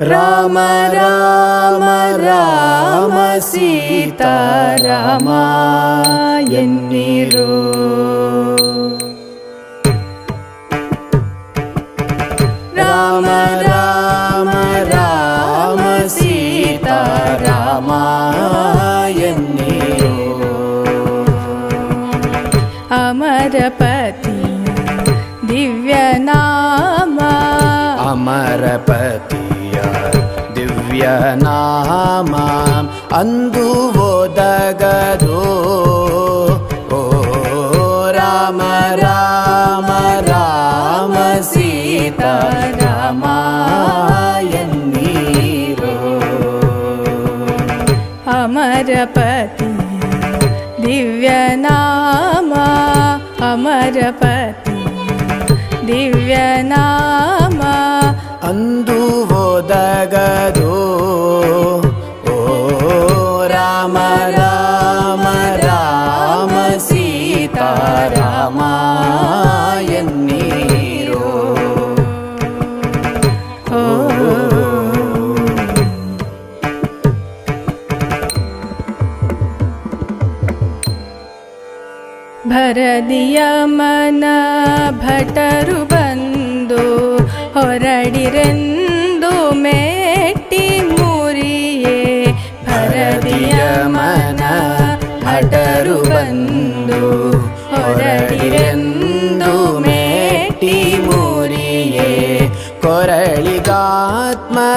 राम राम राम सीता रामा एन्निरो राम राम राम सीता रामा एन्निरो अमरपति दिव्यनामा अमरपति ಕಾವ್ಯನಾಮಾಂ ಅಂದು ಓದಗದು ಓ ರಾಮ ರಾಮ ರಾಮ ಸೀತಾ ರಾಮಾಯನ್ನೀರೋ ಅಮರಪತಿ ದಿವ್ಯನಾಮ ಅಮರಪತಿ ದಿವ್ಯನಾಮ ಅಂದು राम राम रामसीता मायन् भरदयमन भटरु बन्दो होरडिरन्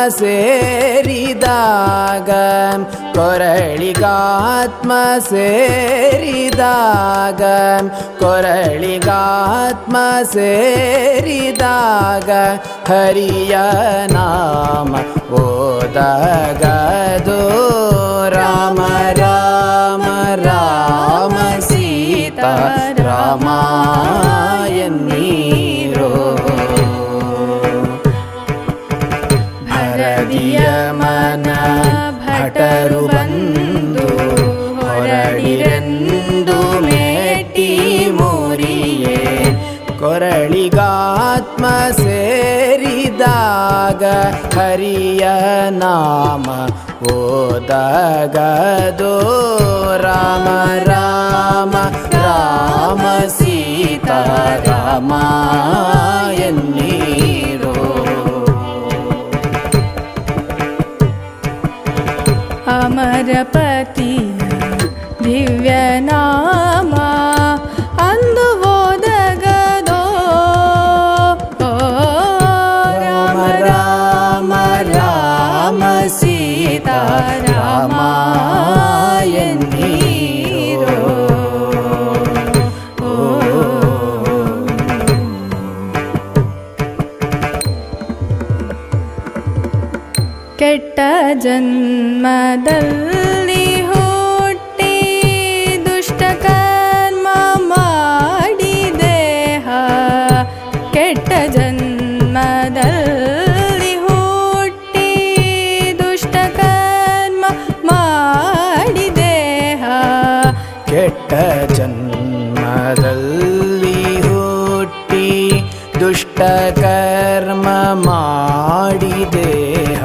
ಸೇರಿದಾಗ ಕೊರಳಿಗಾತ್ಮ ಸೇರಿದಾಗ ಕೊರಳಿಗಾತ್ಮ ಸೇರಿದಾಗ ಹರಿಯ ನಾಮ ಓದಗದು ರಾಮ ರಾಮ ರಾಮ ಸೀತಾ ರಾಮ ಮನ ಭಟರು ಬಂದು ಹೊರಡಿರೆಂದು ಮೇಟಿ ಮುರಿಯೇ ಕೊರಳಿಗಾತ್ಮ ಸೇರಿದಾಗ ಹರಿಯ ನಾಮ ಓದಗದೋ ರಾಮ ರಾಮ ರಾಮ ಸೀತಾ ರಾಮ ಎನ್ನೀರೋ అమరపతి దివ్యనామా అందువోదగదో రామ రామ రామ సీతారామా. ಜನ್ಮದಲ್ಲಿ ಹುಟ್ಟಿ ದುಷ್ಟ ಕರ್ಮ ಮಾಡಿ ದೇಹ ಕೆಟ್ಟ ಜನ್ಮದಲ್ಲಿ ಹುಟ್ಟಿ ದುಷ್ಟ ಕರ್ಮ ಮಾಡಿ ದೇಹ ಕೆಟ್ಟ ಜನ್ಮದಲ್ಲಿ ಹುಟ್ಟಿ ದುಷ್ಟ ಕರ್ಮ ಮಾಡಿ ದೇಹ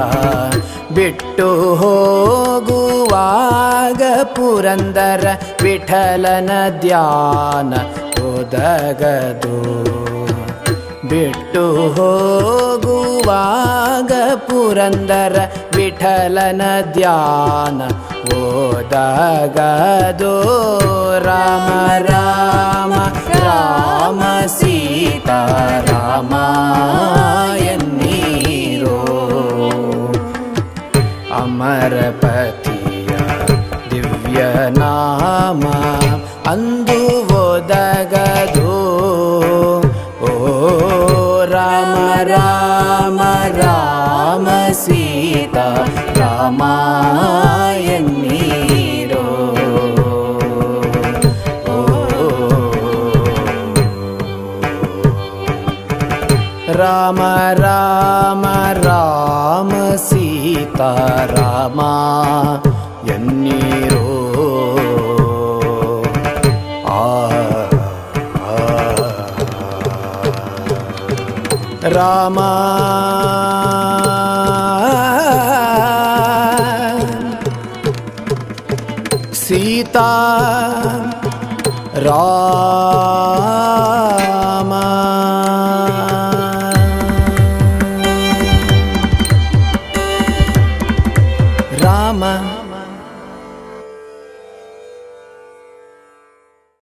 ಬಿಟ್ಟು ಹೋಗುವಾಗ ಪುರಂದರ ವಿಠಲನ ಧ್ಯಾನ ಒದಗದು. ಬಿಟ್ಟು ಹೋಗುವಾಗ ಪುರಂದರ ವಿಠಲನ ಧ್ಯಾನ ಓದಗದು ರಾಮ ರಾಮ ರಾಮ, ಸೀತಾ, ರಾಮ. గణపతియా దివ్య నామ అందువోదగదు ఓ రామ రామ రామ సీత राम राम राम सीता रामा यन्नीरो राम सीता रा